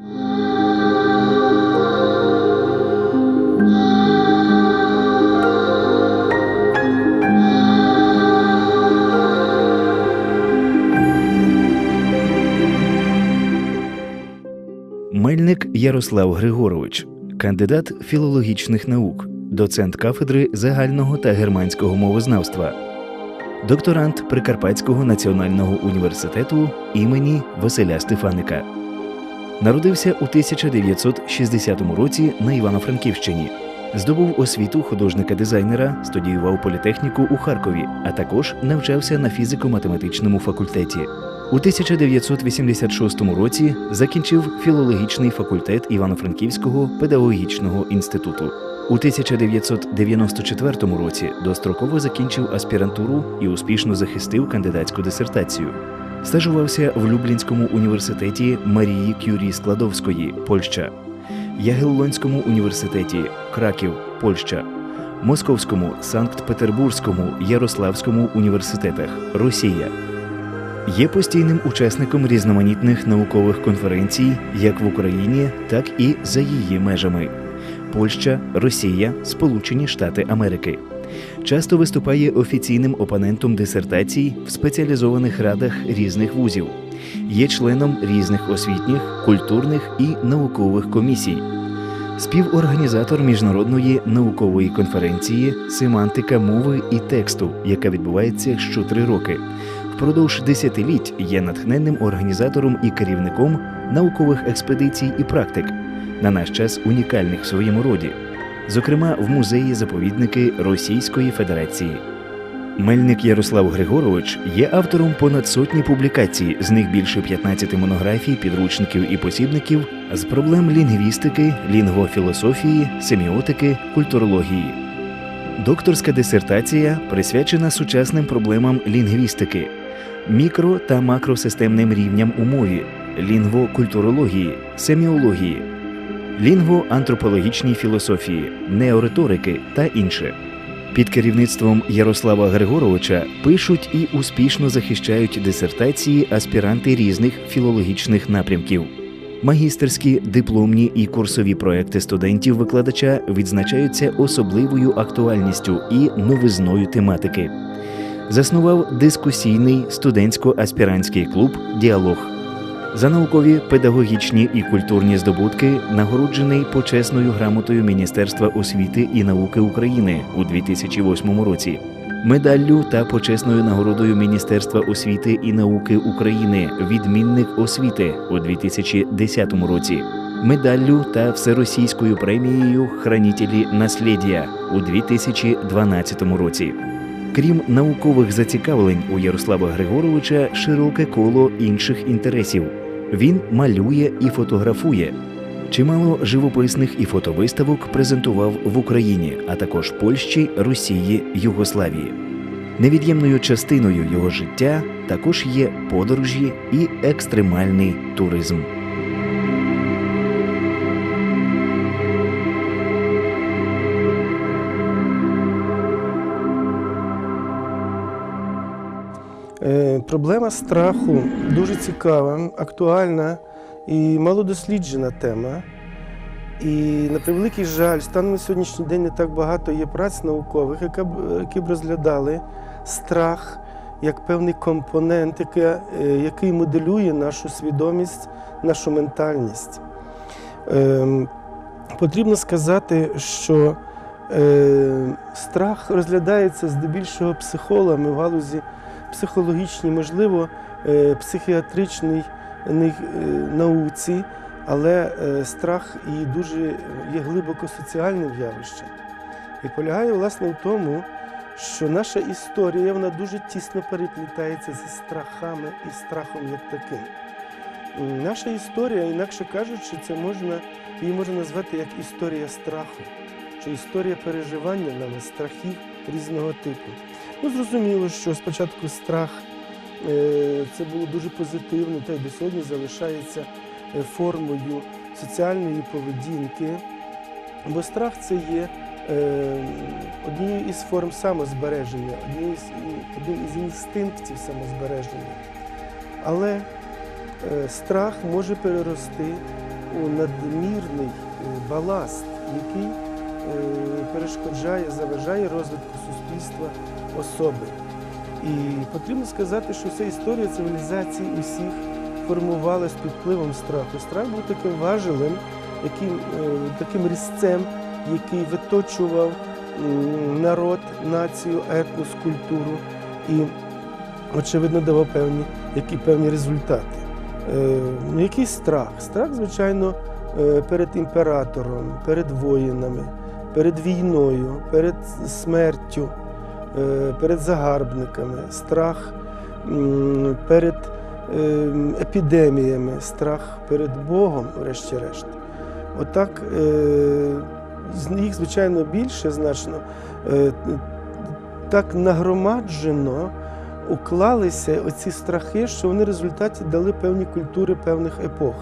Мельник Ярослав Григорович, кандидат філологічних наук, доцент кафедри загального та германського мовознавства, докторант Прикарпатського національного університету імені Василя Стефаника. Народився у 1960 році на Івано-Франківщині. Здобув освіту художника-дизайнера, студіював політехніку у Харкові, а також навчався на фізико-математичному факультеті. У 1986 році закінчив філологічний факультет Івано-Франківського педагогічного інституту. У 1994 році достроково закінчив аспірантуру і успішно захистив кандидатську дисертацію. Стажувався в Люблінському університеті Марії Кюрі Складовської, Польща, Ягеллонському університеті Краків, Польща, Московському, Санкт-Петербурзькому, Ярославському університетах, Росія. Є постійним учасником різноманітних наукових конференцій як в Україні, так і за її межами Польща, Росія, Сполучені Штати Америки. Часто виступає офіційним опонентом дисертацій в спеціалізованих радах різних вузів, є членом різних освітніх, культурних і наукових комісій. Співорганізатор міжнародної наукової конференції Семантика мови і тексту, яка відбувається щотри роки. Впродовж десятиліть є натхненним організатором і керівником наукових експедицій і практик, на наш час унікальних в своєму роді, зокрема в музеї заповідники Російської Федерації. Мельник Ярослав Григорович є автором понад сотні публікацій, з них більше 15 монографій, підручників і посібників з проблем лінгвістики, лінгвофілософії, семіотики, культурології. Докторська дисертація присвячена сучасним проблемам лінгвістики, мікро та макросистемним рівням у мові, лінгвокультурології, семіології, лінгвоантропологічній філософії, неориторики та інше. Під керівництвом Ярослава Григоровича пишуть і успішно захищають дисертації аспіранти різних філологічних напрямків. Магістерські, дипломні і курсові проекти студентів-викладача відзначаються особливою актуальністю і новизною тематики. Заснував дискусійний студентсько-аспірантський клуб Діалог. За наукові, педагогічні і культурні здобутки нагороджений почесною грамотою Міністерства освіти і науки України у 2008 році, медаллю та почесною нагородою Міністерства освіти і науки України Відмінник освіти у 2010 році, медаллю та всеросійською премією Хранітелі наслідя у 2012 році. Крім наукових зацікавлень у Ярослава Григоровича широке коло інших інтересів. Він малює і фотографує. Чимало живописних і фотовиставок презентував в Україні, а також Польщі, Росії, Югославії. Невід'ємною частиною його життя також є подорожі і екстремальний туризм. Проблема страху дуже цікава, актуальна і малодосліджена тема. І на превеликий жаль, станом на сьогоднішній день не так багато є праць наукових, які б розглядали страх як певний компонент, е, який моделює нашу свідомість, нашу ментальність. Ем, Потрібно сказати, що е, страх розглядається здебільшого психологами в галузі психологічній, можливо, е, психіатричній е, науці, але е, страх і дуже є глибоко соціальним явищем. І полягає власне в тому, що наша історія вона дуже тісно переплітається зі страхами і страхом як таким. Наша історія, інакше кажучи, це можна, її можна назвати як історія страху, чи історія переживання нами страхів різного типу. Ну, зрозуміло, що спочатку страх е, це було дуже позитивно, та й до сьогодні залишається е, формою соціальної поведінки, бо страх це є е, однією із форм самозбереження, одним із інстинктів самозбереження. Але страх може перерости у надмірний баласт, який перешкоджає, заважає розвитку суспільства особи. І потрібно сказати, що вся історія цивілізації усіх формувалась під впливом страху. Страх був таким важелем, яким, е, таким різцем, який виточував народ, націю, етнос, культуру і, очевидно, давав певні, які певні результати. Е, ну, Який страх? Страх, звичайно, е, перед імператором, перед воїнами, перед війною, перед смертю, е, перед загарбниками, страх перед е, епідеміями, страх перед Богом, врешті-решт. Отак е, їх, звичайно, більше значно. Так нагромаджено уклалися оці страхи, що вони в результаті дали певні культури певних епох.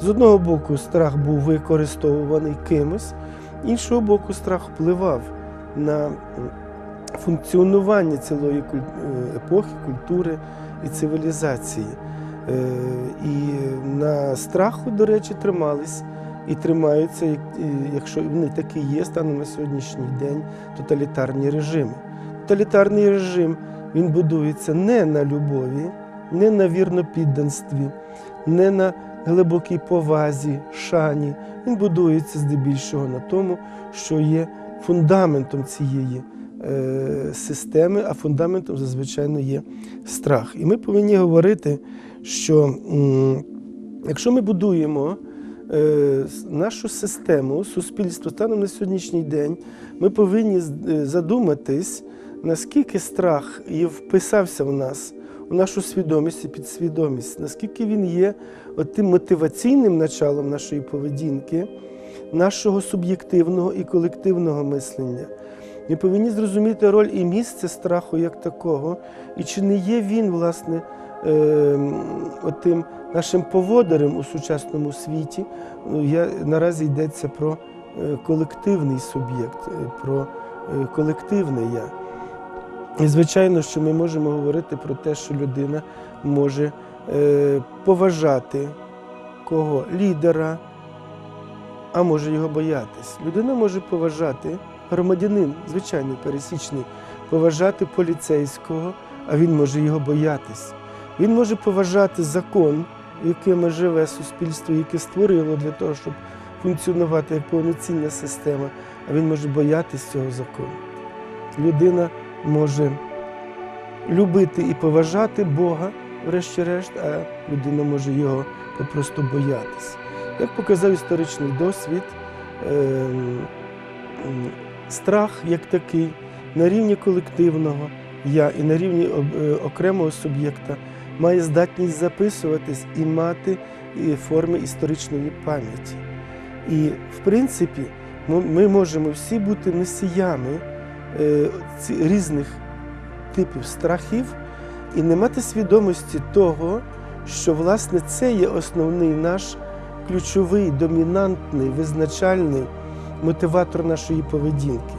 З одного боку, страх був використовуваний кимось, іншого боку, страх впливав на функціонування цілої е, епохи, культури і цивілізації. Е, І на страху, до речі, тримались і тримаються, якщо вони такі є, станом на сьогоднішній день тоталітарні режими. Тоталітарний режим він будується не на любові, не на вірнопідданстві, не на глибокій повазі, шані. Він будується здебільшого на тому, що є фундаментом цієї е, системи, а фундаментом зазвичай є страх. І ми повинні говорити, що якщо ми будуємо е, нашу систему, суспільство станом на сьогоднішній день, ми повинні е, задуматись, наскільки страх вписався в нас, у нашу свідомість і підсвідомість, наскільки він є тим мотиваційним началом нашої поведінки, нашого суб'єктивного і колективного мислення. Ми повинні зрозуміти роль і місце страху як такого, і чи не є він, власне, е, отим нашим поводарем у сучасному світі. Ну, Я, наразі йдеться про е, колективний суб'єкт, е, про е, колективне я. І звичайно, що ми можемо говорити про те, що людина може поважати кого? Лідера, а може його боятись. Людина може поважати громадянин, звичайний пересічний, поважати поліцейського, а він може його боятись. Він може поважати закон, яким живе суспільство, яке створило для того, щоб функціонувати як повноцінна система, а він може боятись цього закону. Людина може любити і поважати Бога, врешті-решт, а людина може його попросту боятись. Як показав історичний досвід, ем, страх як такий на рівні колективного я і на рівні е, окремого суб'єкта має здатність записуватись і мати форми історичної пам'яті. І, в принципі, ми- ми можемо всі бути носіями е, різних типів страхів і не мати свідомості того, що власне це є основний наш ключовий, домінантний, визначальний мотиватор нашої поведінки.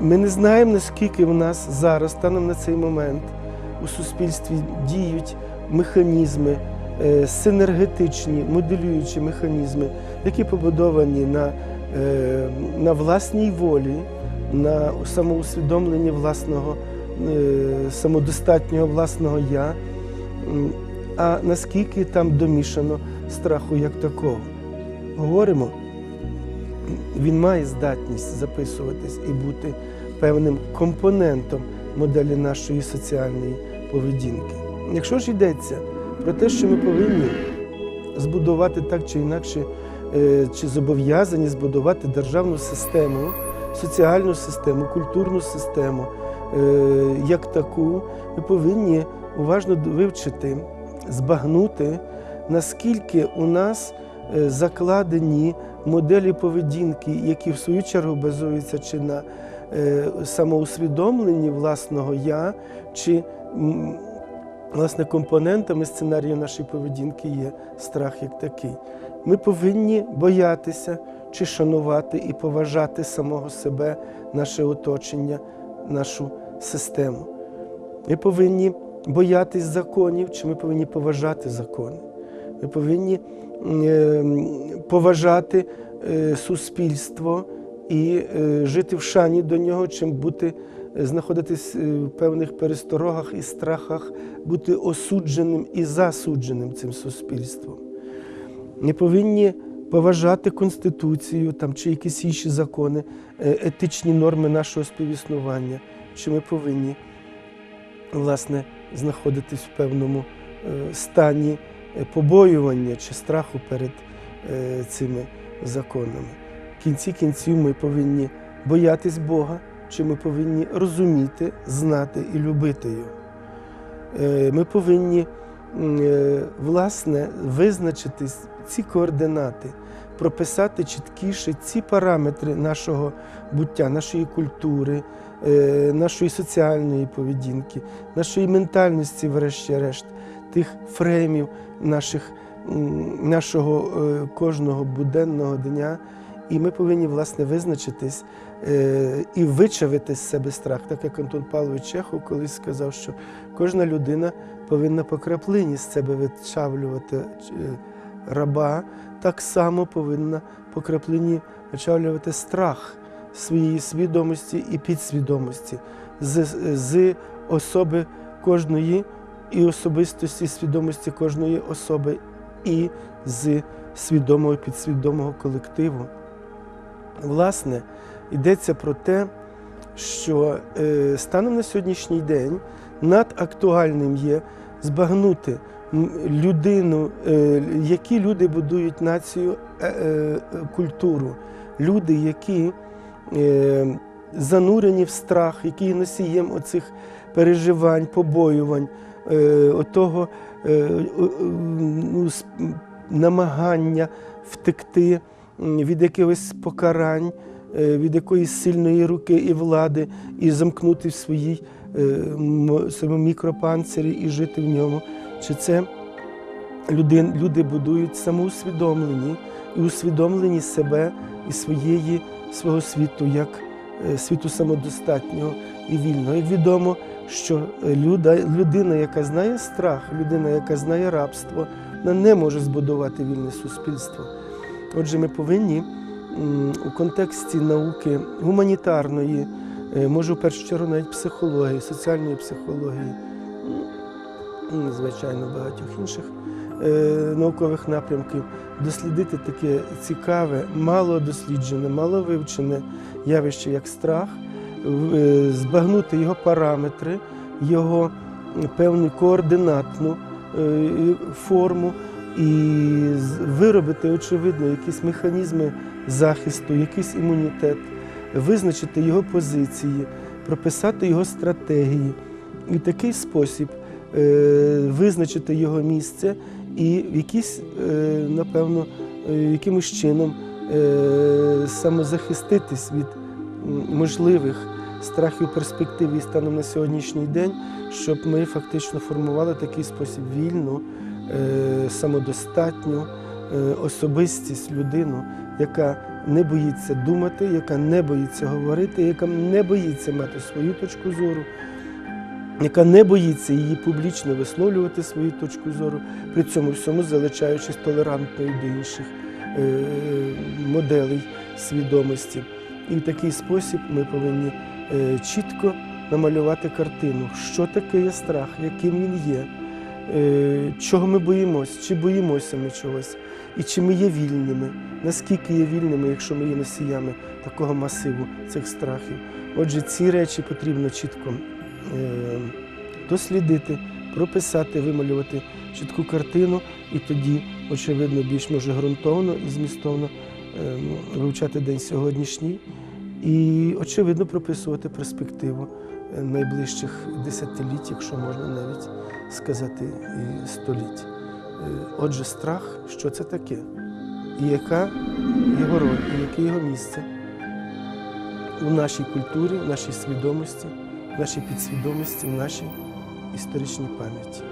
Ми не знаємо, наскільки в нас зараз, станом на цей момент, у суспільстві діють механізми, е, синергетичні, моделюючі механізми, які побудовані на, е, на власній волі, на самоусвідомленні власного, самодостатнього власного я. А наскільки там домішано страху як такого? Говоримо, він має здатність записуватись і бути певним компонентом моделі нашої соціальної поведінки. Якщо ж йдеться про те, що ми повинні збудувати так чи інакше, е, чи зобов'язані збудувати державну систему, соціальну систему, культурну систему, е, як таку, ми повинні уважно вивчити, збагнути, наскільки у нас е, закладені моделі поведінки, які в свою чергу базуються чи на е, самоусвідомленні власного я, чи власне компонентами сценарію нашої поведінки є страх як такий. Ми повинні боятися чи шанувати і поважати самого себе, наше оточення, нашу систему. Ми повинні боятись законів, чи ми повинні поважати закони. Ми повинні е, поважати е, суспільство і е, жити в шані до нього, чим бути, знаходитись в певних пересторогах і страхах, бути осудженим і засудженим цим суспільством. Не повинні поважати Конституцію там, чи якісь інші закони, е, етичні норми нашого співіснування, чи ми повинні власне, знаходитись в певному е, стані е, побоювання чи страху перед цими законами. В кінці кінців ми повинні боятись Бога, чи ми повинні розуміти, знати і любити Його. Ми повинні власне визначитись ці координати, прописати чіткіше ці параметри нашого буття, нашої культури, е, нашої соціальної поведінки, нашої ментальності, врешті-решт, тих фреймів наших, нашого е, кожного буденного дня. І ми повинні власне визначитись е, і вичавити з себе страх, так як Антон Павлович Чехов колись сказав, що кожна людина повинна по краплині з себе вичавлювати е, раба, так само повинна по краплині вичавлювати страх своєї свідомості і підсвідомості з, з особи кожної і особистості свідомості кожної особи, і з свідомого підсвідомого колективу. Власне, йдеться про те, що е, станом на сьогоднішній день надактуальним є збагнути людину, е, які люди будують націю, е, культуру, люди, які занурені в страх, які носієм оцих переживань, побоювань, отого намагання втекти від якихось покарань, від якоїсь сильної руки і влади, і замкнути в своїй е, мікропанцирі і жити в ньому. Чи це люди, люди будують самоусвідомлені і усвідомлені себе і своєї, свого світу як е, світу самодостатнього і вільного. Як відомо, що е, людина, яка знає страх, людина, яка знає рабство, вона не може збудувати вільне суспільство. Отже, ми повинні у контексті науки гуманітарної, е, може, в першу чергу навіть психології, соціальної психології, м, звичайно, багатьох інших е, наукових напрямків, дослідити таке цікаве, мало досліджене, мало вивчене явище, як страх, е, збагнути його параметри, його певну координатну форму і виробити, очевидно, якісь механізми захисту, якийсь імунітет, визначити його позиції, прописати його стратегії. І такий спосіб е, визначити його місце і в якийсь, е, напевно, е, якимось чином самозахиститись від можливих страхів перспективи і станом на сьогоднішній день, щоб ми фактично формували такий спосіб вільну, е, самодостатню е, особистість, людину, яка не боїться думати, яка не боїться говорити, яка не боїться мати свою точку зору, яка не боїться її публічно висловлювати свою точку зору, при цьому всьому залишаючись толерантною до інших е, моделей свідомості. І в такий спосіб ми повинні е, чітко намалювати картину, що таке є страх, яким він є, е, чого ми боїмося, чи боїмося ми чогось, і чи ми є вільними, наскільки є вільними, якщо ми є носіями такого масиву цих страхів. Отже, ці речі потрібно чітко е, дослідити, прописати, вималювати чітку картину, і тоді, очевидно, більш може ґрунтовно і змістовно е, вивчати день сьогоднішній і, очевидно, прописувати перспективу е, найближчих десятиліть, якщо можна навіть сказати, і століть. Е, Отже, страх, що це таке, і яка його роль, і яке його місце у нашій культурі, в нашій свідомості, в нашій підсвідомості, в нашій історичній пам'яті.